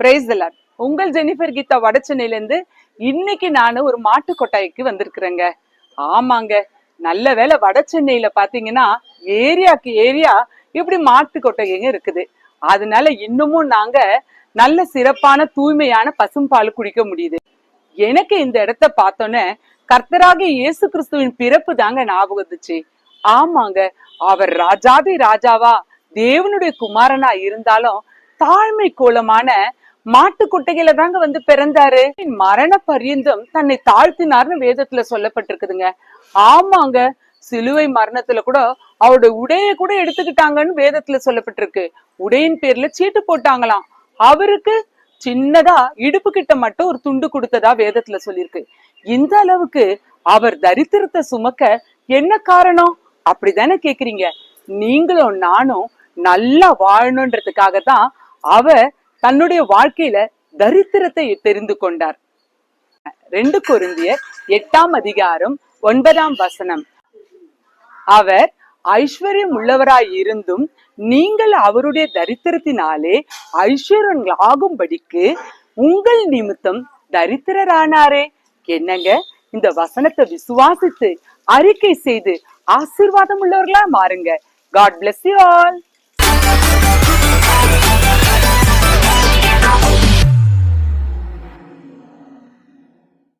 Price உங்கள் Jennifer Geetha வடச்சென்னையில இருந்து இன்னைக்கு நான் ஒரு மாட்டு கொட்டாய்க்கு வந்திருக்கிறேங்க. ஆமாங்க. நல்ல வேளை வடசென்னையில பாத்தீங்கன்னா ஏரியாக்கு ஏரியா இப்படி மாட்டு கொட்டகைங்க இருக்குது. அதனால இன்னமும் நாங்க நல்ல சிறப்பான தூய்மையான பசும்பால் குடிக்க முடியுது. எனக்கு இந்த இடத்த பார்த்தோன்னே கர்த்தராகி இயேசு கிறிஸ்துவின் பிறப்பு தாங்க ஞாபகம் வந்துச்சு. ஆமாங்க. அவர் ராஜாதி ராஜாவா தேவனுடைய குமாரனா இருந்தாலும் தாழ்மை கோலமான மாட்டு குட்டையில தாங்க வந்து பிறந்தாரு. மரண பரியந்தம் தன்னை தாழ்த்தினார்னு வேதத்துல சொல்லப்பட்டிருக்குதுங்க. ஆமாங்க சிலுவை மரணத்துல கூட அவரோட உடைய கூட எடுத்துக்கிட்டாங்கன்னு வேதத்துல சொல்லப்பட்டிருக்கு. உடையின் பேர்ல சீட்டு போட்டாங்களாம். அவருக்கு சின்னதா இடுப்பு கிட்ட மட்டும் ஒரு துண்டு கொடுத்ததா வேதத்துல சொல்லியிருக்கு. இந்த அளவுக்கு அவர் தரித்திரத்தை சுமக்க என்ன காரணம்? அப்படிதானே கேக்குறீங்க. நீங்களும் நானும் நல்லா வாழணுன்றதுக்காக தான் அவர் தன்னுடைய வாழ்க்கையில தரித்திரத்தை தெரிந்து கொண்டார். ரெண்டு கொரிந்தியர் எட்டாம் அதிகாரம் ஒன்பதாம் வசனம். அவர் ஐஸ்வர்யம் உள்ளவராய் இருந்தும் நீங்கள் அவருடைய தரித்திரத்தினாலே ஐஸ்வர்யங்களாகும்படிக்கு உங்கள் நிமித்தம் தரித்திரரானாரே. என்னங்க? இந்த வசனத்தை விசுவாசித்து அறிக்கை செய்து ஆசீர்வாதம் உள்ளவர்களா மாறுங்க. God bless you all